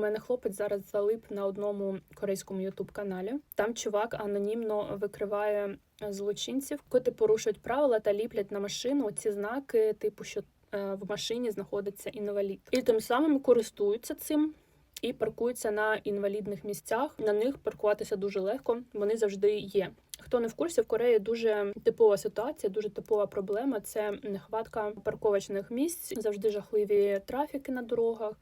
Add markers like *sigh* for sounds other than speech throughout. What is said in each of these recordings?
мене хлопець зараз залип на одному корейському ютуб каналі. Там чувак анонімно викриває злочинців, коти порушують правила та ліплять на машину ці знаки, типу, що е, в машині знаходиться інвалід, і тим самим користуються цим. І паркуються на інвалідних місцях. На них паркуватися дуже легко. Вони завжди є. Хто не в курсі, в Кореї дуже типова ситуація, дуже типова проблема. Це нехватка парковочних місць, завжди жахливі трафіки на дорогах,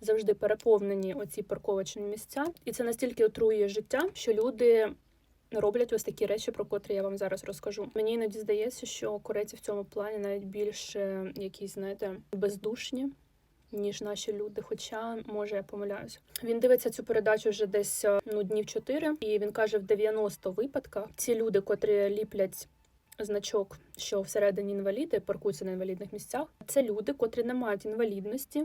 завжди переповнені оці парковочні місця. І це настільки отруює життя, що люди. Роблять ось такі речі, про котрі я вам зараз розкажу. Мені іноді здається, що корейці в цьому плані навіть більш е, якісь, знаєте, бездушні, ніж наші люди. Хоча, може, я помиляюся. Він дивиться цю передачу вже десь е, ну, днів 4, і він каже, в 90 випадках ці люди, котрі ліплять значок, що всередині інваліди паркуються на інвалідних місцях, це люди, котрі не мають інвалідності.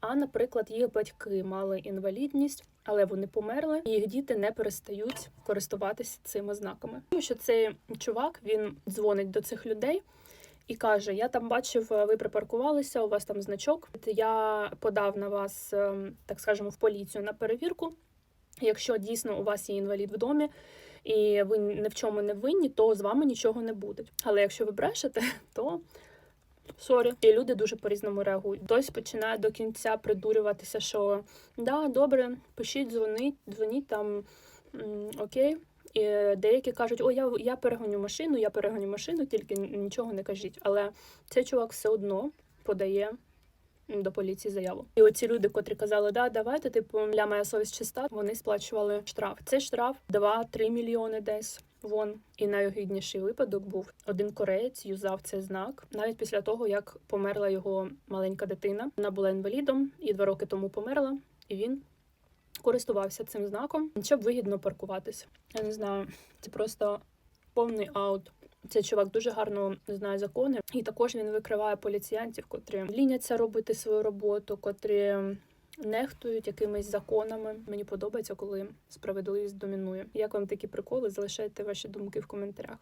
А, наприклад, їх батьки мали інвалідність, але вони померли, і їх діти не перестають користуватися цими знаками. Тому що цей чувак він дзвонить до цих людей і каже: Я там бачив, ви припаркувалися, у вас там значок. Я подав на вас, ем, так скажемо, в поліцію на перевірку. Якщо дійсно у вас є інвалід в домі, і ви ні в чому не винні, то з вами нічого не буде. Але якщо ви брешете, *laughs* то сорі. І люди дуже по-різному реагують. Хтось починає до кінця придурюватися, що да, добре, пишіть, дзвоніть, дзвоніть там окей. І деякі кажуть, о, я, я перегоню машину, я перегоню машину, тільки нічого не кажіть. Але цей чувак все одно подає до поліції заяву. І оці люди, котрі казали, да, давайте, типу, ля моя совість чиста, вони сплачували штраф. Цей штраф 2-3 мільйони десь. Вон і найогідніший випадок був один кореєць юзав цей знак навіть після того, як померла його маленька дитина. Вона була інвалідом і два роки тому померла, і він користувався цим знаком, щоб вигідно паркуватися. Я не знаю, це просто повний аут. Цей чувак дуже гарно знає закони, і також він викриває поліціянтів, котрі ліняться робити свою роботу, котрі нехтують якимись законами. Мені подобається, коли справедливість домінує. Як вам такі приколи? Залишайте ваші думки в коментарях.